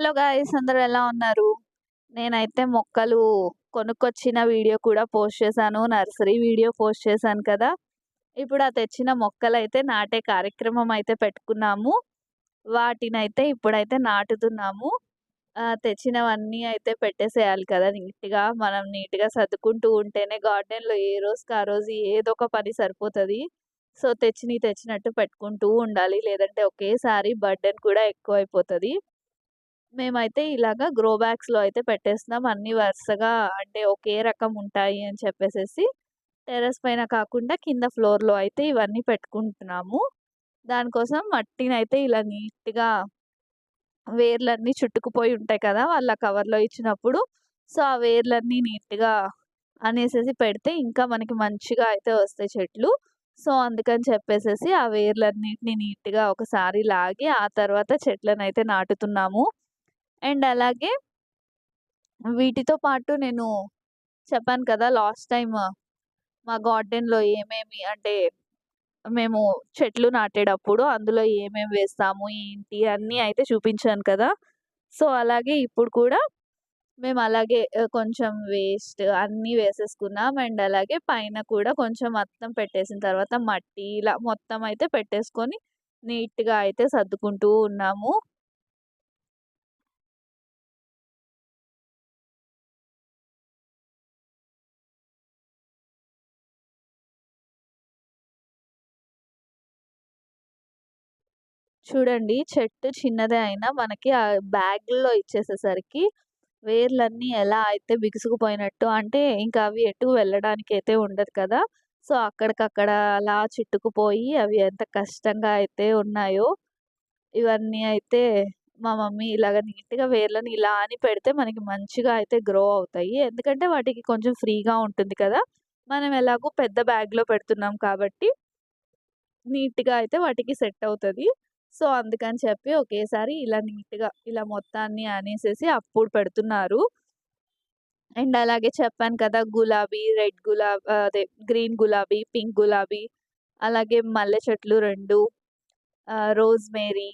Hello guys అందరూ ఎలా ఉన్నారు? నేనైతే మొక్కలు కొనుక్కొచ్చిన వీడియో కూడా పోస్ట్ చేశాను. నర్సరీ వీడియో పోస్ట్ చేశాను కదా! ఇప్పుడు ఆ తెచ్చిన మొక్కలైతే నాటే కార్యక్రమం అయితే పెట్టుకున్నాము. వాటినైతే ఇప్పుడైతే నాటుతున్నాము. తెచ్చినవన్నీ అయితే పెట్టేసేయాలి కదా నీట్‌గా. మనం నీట్‌గా సర్దుకుంటూ ఉంటేనే గార్డెన్‌లో ఏ రోజుకి ఆ రోజు ఏదో ఒక పని సరిపోతుంది సో, తెచ్చినవి తెచ్చినట్టు పెట్టుకుంటూ ఉండాలి. లేదంటే ఒకేసారి బర్డెన్ కూడా ఎక్కువైపోతుంది మేమైతే ఇలాగా గ్రో బ్యాగ్స్‌లో అయితే పెట్టేస్తున్నాం. అన్నీ వరుసగా అంటే ఒకే రకం ఉంటాయి అని చెప్పేసేసి టెర్రస్ పైన కాకుండా కింద ఫ్లోర్‌లో అయితే ఇవన్నీ పెట్టుకుంటున్నాము. దానికోసం మట్టినైతే ఇలా నీట్‌గా వేర్లన్నీ చుట్టుకుపోయి ఉంటాయి కదా! వాళ్ళ కవర్‌లో ఇచ్చినప్పుడు. సో, ఆ వేర్లన్నీ నీట్‌గా అనేసేసి పెడితే ఇంకా మనకి మంచిగా అయితే వస్తాయి చెట్లు. సో, అందుకని చెప్పేసేసి ఆ వేర్లన్నిటిని నీట్‌గా ఒకసారి లాగి ఆ తర్వాత చెట్లనైతే నాటుతున్నాము. అండ్ అలాగే వీటితో పాటు నేను చెప్పాను కదా! లాస్ట్ టైమ్ మా గార్డెన్‌లో ఏమేమి అంటే మేము చెట్లు నాటేటప్పుడు అందులో ఏమేమి వేస్తాము, ఏంటి అన్నీ అయితే చూపించాను కదా! సో, అలాగే ఇప్పుడు కూడా మేము అలాగే కొంచెం వేస్ట్ అన్నీ వేసేసుకున్నాం. అండ్ అలాగే పైన కూడా కొంచెం మొత్తం పెట్టేసిన తర్వాత మట్టి ఇలా మొత్తం అయితే పెట్టేసుకొని నీట్‌గా అయితే సర్దుకుంటూ ఉన్నాము. చూడండి చెట్టు చిన్నదే అయినా మనకి ఆ బ్యాగ్‌లో ఇచ్చేసేసరికి వేర్లన్నీ ఎలా అయితే బిగుసుకుపోయినట్టు అంటే ఇంకా అవి ఎటు వెళ్ళడానికి అయితే ఉండదు కదా! సో, అక్కడికక్కడ అలా చిట్టుకుపోయి అవి ఎంత కష్టంగా అయితే ఉన్నాయో. ఇవన్నీ అయితే మా మమ్మీ ఇలాగ నీట్‌గా వేర్లని ఇలా అని పెడితే మనకి మంచిగా అయితే గ్రో అవుతాయి. ఎందుకంటే వాటికి కొంచెం ఫ్రీగా ఉంటుంది కదా! మనం ఎలాగో పెద్ద బ్యాగ్‌లో పెడుతున్నాం కాబట్టి నీట్‌గా అయితే వాటికి సెట్ అవుతుంది సో, అందుకని చెప్పి ఒకేసారి ఇలా నీట్‌గా ఇలా మొత్తాన్ని అనేసేసి అప్పుడు పెడుతున్నారు. అండ్ అలాగే చెప్పాను కదా! గులాబీ, రెడ్ గులాబీ అదే గ్రీన్ గులాబీ, పింక్ గులాబీ అలాగే మల్లె చెట్లు 2 ఆహ్, రోజ్‌మేరీ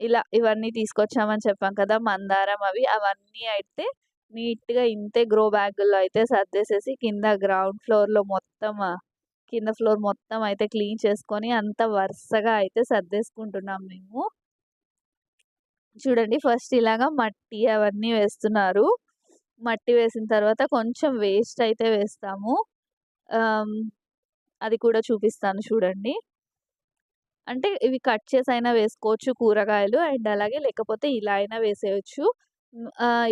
ఇలా ఇవన్నీ తీసుకొచ్చామని చెప్పాం కదా! మందారం అవి అవన్నీ అయితే నీట్‌గా ఇంతే గ్రో బ్యాగుల్లో అయితే సర్దేసేసి కింద గ్రౌండ్ ఫ్లోర్‌లో మొత్తం కింద ఫ్లోర్ మొత్తం అయితే క్లీన్ చేసుకొని అంత వరుసగా అయితే సర్దేసుకుంటున్నాం మేము. చూడండి ఫస్ట్ ఇలాగా మట్టి అవన్నీ వేస్తున్నారు. మట్టి వేసిన తర్వాత కొంచెం వేస్ట్ అయితే వేస్తాము. అది కూడా చూపిస్తాను చూడండి. అంటే ఇవి కట్ చేసి అయినా వేసుకోవచ్చు కూరగాయలు. అండ్ అలాగే లేకపోతే ఇలా అయినా వేసేయచ్చు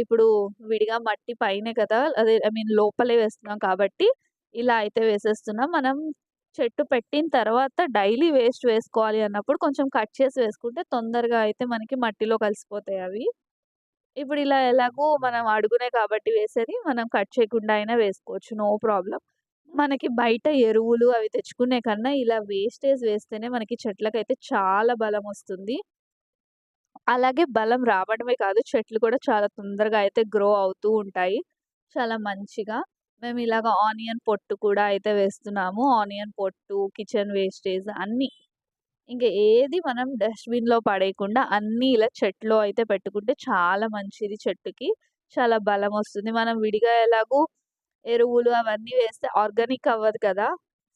ఇప్పుడు విడిగా మట్టి పైనే కదా! అదే ఐ మీన్ లోపలే వేస్తున్నాం కాబట్టి ఇలా అయితే వేసేస్తున్నాం. మనం చెట్టు పెట్టిన తర్వాత డైలీ వేస్ట్ వేసుకోవాలి అన్నప్పుడు కొంచెం కట్ చేసి వేసుకుంటే తొందరగా అయితే మనకి మట్టిలో కలిసిపోతాయి అవి. ఇప్పుడు ఇలా ఎలాగో మనం అడుగునే కాబట్టి వేసేది మనం కట్ చేయకుండా అయినా వేసుకోవచ్చు. నో ప్రాబ్లం మనకి బయట ఎరువులు అవి తెచ్చుకునే కన్నా ఇలా వేస్టేజ్ వేస్తేనే మనకి చెట్లకైతే చాలా బలం వస్తుంది అలాగే బలం రావడమే కాదు చెట్లు కూడా చాలా తొందరగా అయితే గ్రో అవుతూ ఉంటాయి. చాలా మంచిగా. మేము ఇలాగ ఆనియన్ పొట్టు కూడా అయితే వేస్తున్నాము. ఆనియన్ పొట్టు, కిచెన్ వేస్టేజ్ అన్నీ. ఇంకా ఏది మనం డస్ట్‌బిన్‌లో పడేయకుండా అన్నీ ఇలా చెట్లో అయితే పెట్టుకుంటే చాలా మంచిది చెట్టుకి. చాలా బలం వస్తుంది మనం విడిగా ఎలాగో ఎరువులు అవన్నీ వేస్తే ఆర్గానిక్ అవ్వదు కదా!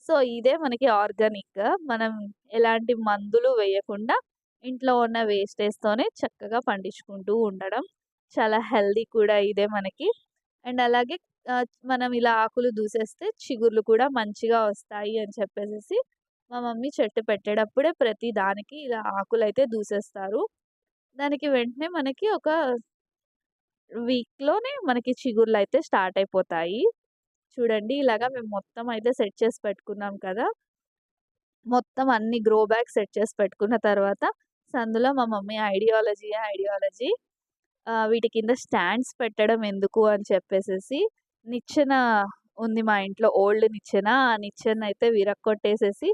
సో, ఇదే మనకి ఆర్గానిక్. మనం ఎలాంటి మందులు వేయకుండా ఇంట్లో ఉన్న వేస్టేజ్‌తోనే చక్కగా పండించుకుంటూ ఉండడం. చాలా హెల్దీ కూడా ఇదే మనకి. అండ్ అలాగే మనం ఇలా ఆకులు దూసేస్తే చిగుర్లు కూడా మంచిగా వస్తాయి అని చెప్పేసేసి మా మమ్మీ చెట్టు పెట్టేటప్పుడే ప్రతి దానికి ఇలా ఆకులైతే దూసేస్తారు. దానికి వెంటనే మనకి ఒక వీక్‌లోనే మనకి చిగుర్లు అయితే స్టార్ట్ అయిపోతాయి. చూడండి ఇలాగా మేము మొత్తం అయితే సెట్ చేసి పెట్టుకున్నాం కదా! మొత్తం అన్ని గ్రో బ్యాగ్ సెట్ చేసి పెట్టుకున్న తర్వాత సందులో మా మమ్మీ ఐడియాలజీ ఐడియాలజీ. వీటి కింద స్టాండ్స్ పెట్టడం ఎందుకు అని చెప్పేసేసి నిచ్చెన ఉంది మా ఇంట్లో ఓల్డ్ నిచ్చెన. ఆ నిచ్చెనయితే విరక్కొట్టేసేసి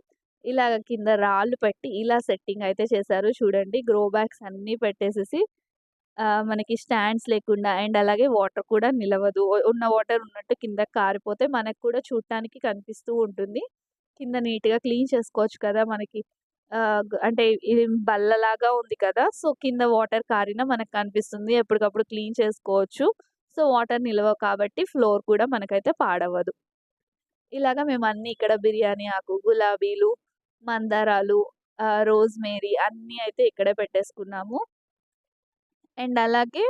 ఇలాగ కింద రాళ్ళు పెట్టి ఇలా సెట్టింగ్ అయితే చేశారు. చూడండి గ్రో బ్యాగ్స్ అన్నీ పెట్టేసేసి మనకి స్టాండ్స్ లేకుండా అండ్ అలాగే వాటర్ కూడా నిలవదు. ఉన్న వాటర్ ఉన్నట్టు కింద కారిపోతే మనకు కూడా చూడటానికి కనిపిస్తూ ఉంటుంది. కింద నీట్‌గా క్లీన్ చేసుకోవచ్చు కదా! మనకి అంటే ఇది బల్లలాగా ఉంది కదా! సో, కింద వాటర్ కారినా మనకు కనిపిస్తుంది. ఎప్పటికప్పుడు క్లీన్ చేసుకోవచ్చు. సో, వాటర్ నిలవవు కాబట్టి ఫ్లోర్ కూడా మనకైతే పాడవ్వదు. ఇలాగ అన్నీ ఇక్కడ బిర్యానీ ఆకు, గులాబీలు, మందారాలు, రోజ్‌మేరీ అన్నీ అయితే ఇక్కడే పెట్టేసుకున్నాము. అండ్ అలాగే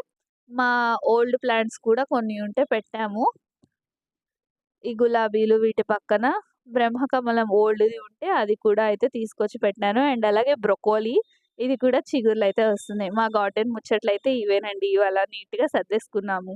మా ఓల్డ్ ప్లాంట్స్ కూడా కొన్ని ఉంటే పెట్టాము. ఈ గులాబీలు వీటి పక్కన బ్రహ్మకమలం ఓల్డ్‌ది ఉంటే అది కూడా అయితే తీసుకొచ్చి పెట్టాను. అండ్ అలాగే బ్రొకోలీ ఇది కూడా చిగుర్లయితే వస్తున్నాయి. మా గార్డెన్ ముచ్చట్లయితే ఇవేనండి. ఇవాళ నీట్‌గా సర్దేసుకున్నాము.